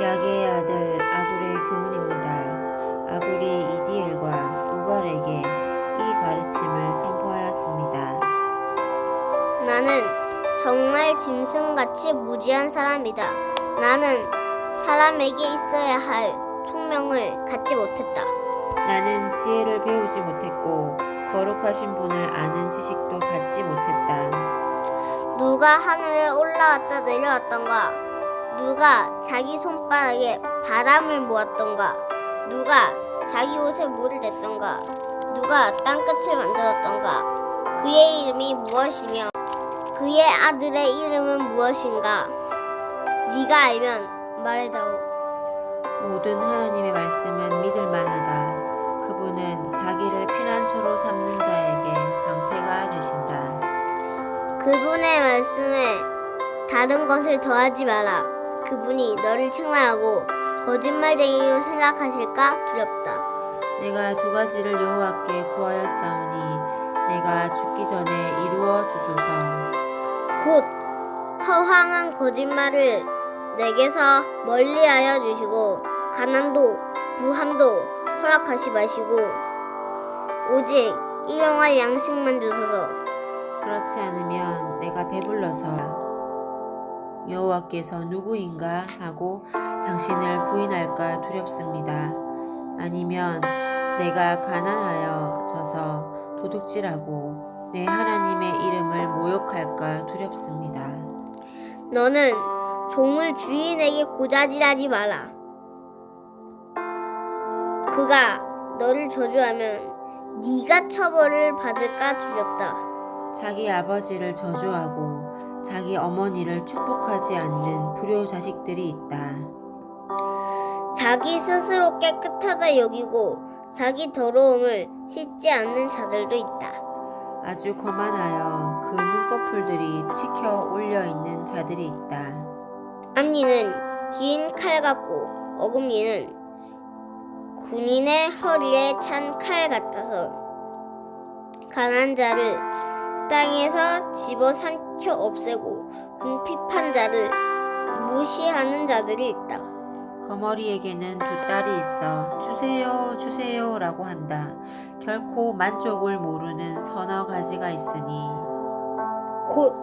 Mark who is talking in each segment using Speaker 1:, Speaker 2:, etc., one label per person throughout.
Speaker 1: 야게의 아들 아굴의 교훈입니다. 아굴이 이디엘과 우갈에게 이 가르침을 선포하였습니다.
Speaker 2: 나는 정말 짐승같이 무지한 사람이다. 나는 사람에게 있어야 할 총명을 갖지 못했다.
Speaker 1: 나는 지혜를 배우지 못했고 거룩하신 분을 아는 지식도 갖지 못했다.
Speaker 2: 누가 하늘에 올라왔다 내려왔던가? 누가 자기 손바닥에 바람을 모았던가? 누가 자기 옷에 물을 댔던가? 누가 땅끝을 만들었던가? 그의 이름이 무엇이며 그의 아들의 이름은 무엇인가? 네가 알면 말해다오.
Speaker 1: 모든 하나님의 말씀은 믿을 만하다. 그분은 자기를 피난처로 삼는 자에게 방패가 되신다.
Speaker 2: 그분의 말씀에 다른 것을 더하지 마라. 그분이 너를 책망하고 거짓말쟁이로 생각하실까 두렵다.
Speaker 1: 내가 두 가지를 여호와께 구하였사오니 내가 죽기 전에 이루어 주소서.
Speaker 2: 곧 허황한 거짓말을 내게서 멀리하여 주시고 가난도 부함도 허락하시 마시고 오직 일용할 양식만 주소서.
Speaker 1: 그렇지 않으면 내가 배불러서 여호와께서 누구인가 하고 당신을 부인할까 두렵습니다. 아니면 내가 가난하여 져서 도둑질하고 내 하나님의 이름을 모욕할까 두렵습니다.
Speaker 2: 너는 종을 주인에게 고자질하지 마라. 그가 너를 저주하면 네가 처벌을 받을까 두렵다.
Speaker 1: 자기 아버지를 저주하고 자기 어머니를 축복하지 않는 불효 자식들이 있다.
Speaker 2: 자기 스스로 깨끗하다 여기고 자기 더러움을 씻지 않는 자들도 있다.
Speaker 1: 아주 거만하여 그 눈꺼풀들이 치켜 올려 있는 자들이 있다.
Speaker 2: 앞니는 긴 칼 같고 어금니는 군인의 허리에 찬 칼 같아서 가난 자를 땅에서 집어 삼켜 없애고 궁핍한 자를 무시하는 자들이 있다.
Speaker 1: 거머리에게는 두 딸이 있어 주세요 주세요라고 한다. 결코 만족을 모르는 서너 가지가 있으니
Speaker 2: 곧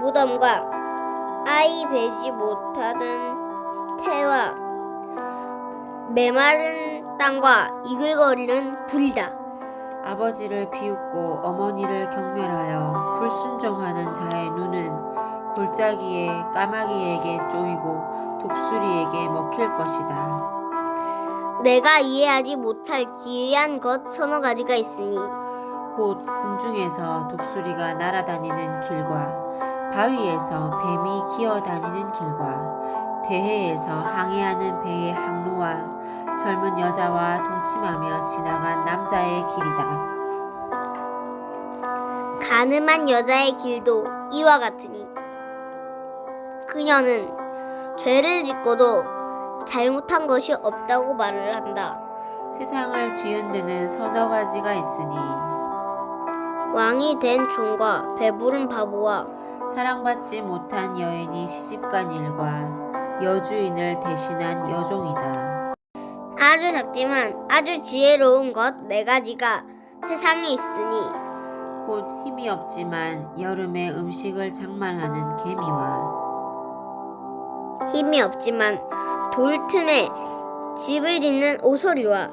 Speaker 2: 무덤과 아이 베지 못하는 태와 메마른 땅과 이글거리는 불이다.
Speaker 1: 아버지를 비웃고 어머니를 경멸하여 불순종하는 자의 눈은 골짜기에 까마귀에게 쪼이고 독수리에게 먹힐 것이다.
Speaker 2: 내가 이해하지 못할 기이한 것 서너 가지가 있으니
Speaker 1: 곧 공중에서 독수리가 날아다니는 길과 바위에서 뱀이 기어다니는 길과 대해에서 항해하는 배의 항로와 젊은 여자와 동침하며 지나간 남자의 길이다.
Speaker 2: 가늠한 여자의 길도 이와 같으니 그녀는 죄를 짓고도 잘못한 것이 없다고 말을 한다.
Speaker 1: 세상을 뒤흔드는 서너 가지가 있으니
Speaker 2: 왕이 된 종과 배부른 바보와
Speaker 1: 사랑받지 못한 여인이 시집간 일과 여주인을 대신한 여종이다.
Speaker 2: 아주 작지만 아주 지혜로운 것 네 가지가 세상에 있으니
Speaker 1: 곧 힘이 없지만 여름에 음식을 장만하는 개미와
Speaker 2: 힘이 없지만 돌 틈에 집을 짓는 오소리와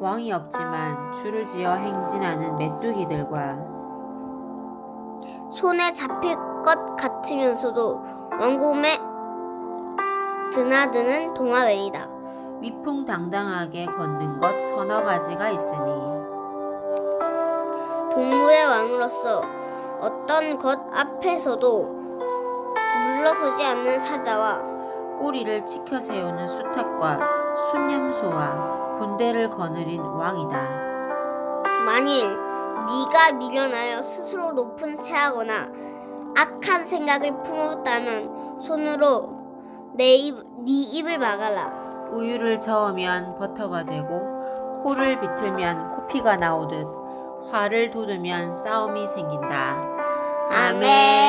Speaker 1: 왕이 없지만 줄을 지어 행진하는 메뚜기들과
Speaker 2: 손에 잡힐 것 같으면서도 왕궁에 드나드는 동화뱀이다.
Speaker 1: 위풍당당하게 걷는 것 서너 가지가 있으니
Speaker 2: 동물의 왕으로서 어떤 것 앞에서도 물러서지 않는 사자와
Speaker 1: 꼬리를 치켜 세우는 수탉과 순념소와 군대를 거느린 왕이다.
Speaker 2: 만일 네가 미련하여 스스로 높은 채하거나 악한 생각을 품었다면 손으로 내 입, 네 입을 막아라.
Speaker 1: 우유를 저으면 버터가 되고 코를 비틀면 코피가 나오듯 화를 돋우면 싸움이 생긴다.
Speaker 2: 아멘.